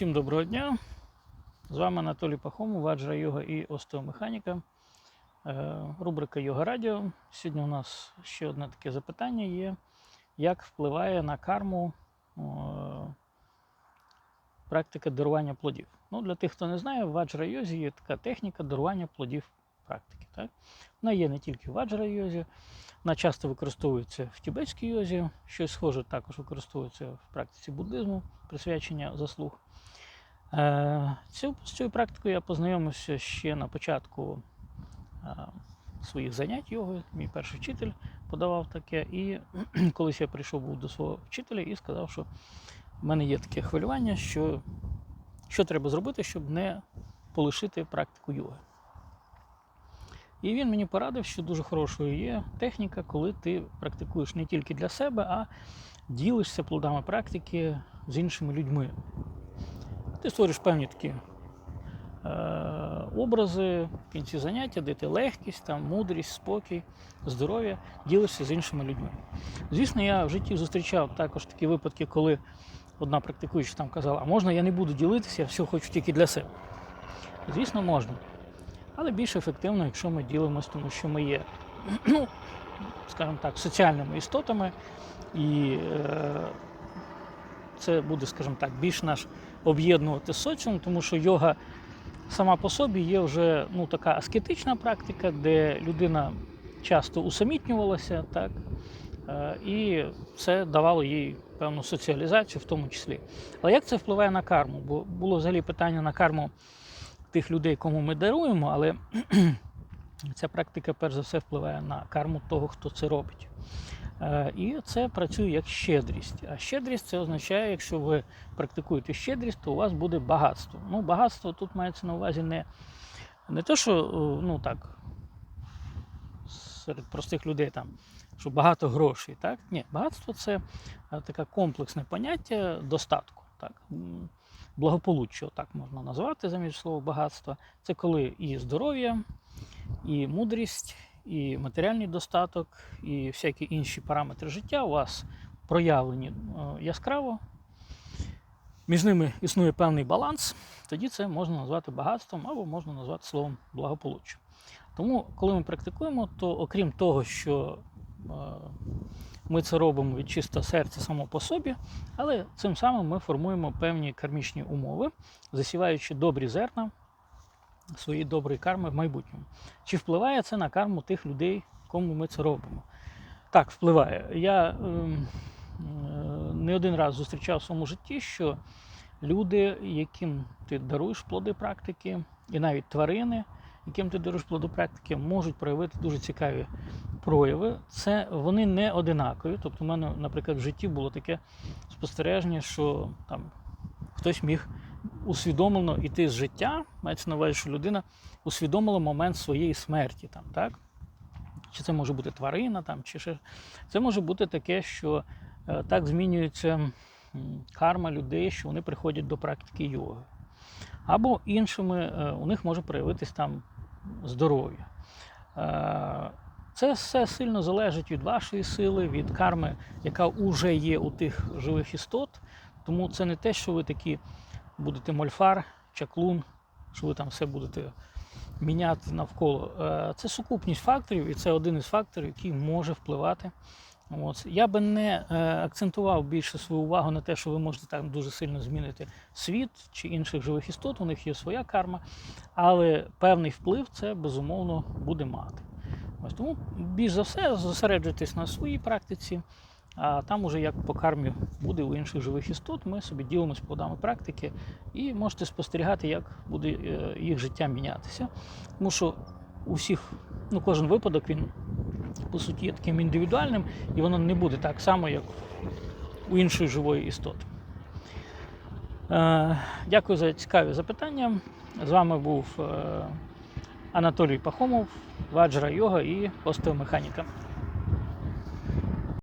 Всім доброго дня. З вами Анатолій Пахомов, Ваджра Йога і остеомеханіка. Е, Рубрика Йога Радіо. Сьогодні у нас ще одне таке запитання є: як впливає на карму е, практика дарування плодів? Ну, для тих, хто не знає, в Ваджра Йозі є така техніка дарування плодів практики. Так? Вона є не тільки в Ваджра Йозі, вона часто використовується в тібетській йозі, щось схоже також використовується в практиці буддизму, присвячення заслуг. Е, Цю, з цією практикою я познайомився ще на початку е, своїх занять йогою. Мій перший вчитель подавав таке. І колись я прийшов був до свого вчителя і сказав, що в мене є таке хвилювання, що, що треба зробити, щоб не полишити практику йоги. І він мені порадив, що дуже хорошою є техніка, коли ти практикуєш не тільки для себе, а ділишся плодами практики з іншими людьми. Ти створюєш певні такі е, образи в кінці заняття, де ти легкість, там, мудрість, спокій, здоров'я, ділишся з іншими людьми. Звісно, я в житті зустрічав також такі випадки, коли одна практикуюча там казала, а можна я не буду ділитися, я все хочу тільки для себе. Звісно, можна. Але більш ефективно, якщо ми ділимося, тому що ми є, ну, скажімо так, соціальними істотами, і е, це буде, скажімо так, більш наш об'єднувати соціум, тому що йога сама по собі є вже ну, така аскетична практика, де людина часто усамітнювалася, так, е, і це давало їй певну соціалізацію в тому числі. Але як це впливає на карму? Бо було взагалі питання на карму тих людей, кому ми даруємо, але ця практика перш за все впливає на карму того, хто це робить. Е, І це працює як щедрість. А щедрість це означає, якщо ви практикуєте щедрість, то у вас буде багатство. Ну, багатство тут мається на увазі не, не те, що е, ну так, серед простих людей там, що багато грошей. Так? Ні, багатство це е, таке комплексне поняття достатку. Так? Благополуччя, так можна назвати замість слова багатство. Це коли і здоров'я, і мудрість, і матеріальний достаток, і всякі інші параметри життя у вас проявлені е, яскраво. Між ними існує певний баланс, тоді це можна назвати багатством або можна назвати словом благополуччя. Тому, коли ми практикуємо, то окрім того, що ми це робимо від чистого серця само по собі, але цим самим ми формуємо певні кармічні умови, засіваючи добрі зерна свої доброї карми в майбутньому. Чи впливає це на карму тих людей, кому ми це робимо? Так, впливає. Я ем, е, не один раз зустрічав в своєму житті, що люди, яким ти даруєш плоди практики, і навіть тварини, яким ти даруєш плоди практики, можуть проявити дуже цікаві прояви. Це вони не одинакові. Тобто, в мене, наприклад, в житті було таке спостереження, що там хтось міг усвідомлено йти з життя, мається на увазі, що людина усвідомила момент своєї смерті. Там, так? Чи це може бути тварина, там, чи ще. Це може бути таке, що е, так змінюється карма людей, що вони приходять до практики йоги. Або іншими е, у них може проявитись там здоров'я. Це все сильно залежить від вашої сили, від карми, яка вже є у тих живих істот. Тому це не те, що ви такі будете мольфар, чаклун, що ви там все будете міняти навколо. Е, Це сукупність факторів, і це один із факторів, який може впливати. От. Я би не е, акцентував більше свою увагу на те, що ви можете там дуже сильно змінити світ чи інших живих істот, у них є своя карма, але певний вплив це безумовно буде мати. Ось тому більш за все зосереджуйтесь на своїй практиці, а там уже як по кармі буде у інших живих істот, ми собі ділимося плодами практики і можете спостерігати, як буде е, їх життя мінятися. Тому що у ну кожен випадок він по суті є таким індивідуальним, і воно не буде так само, як у іншої живої істоти. Е, Дякую за цікаві запитання. З вами був е, Анатолій Пахомов, Ваджра Йога і остеомеханіка.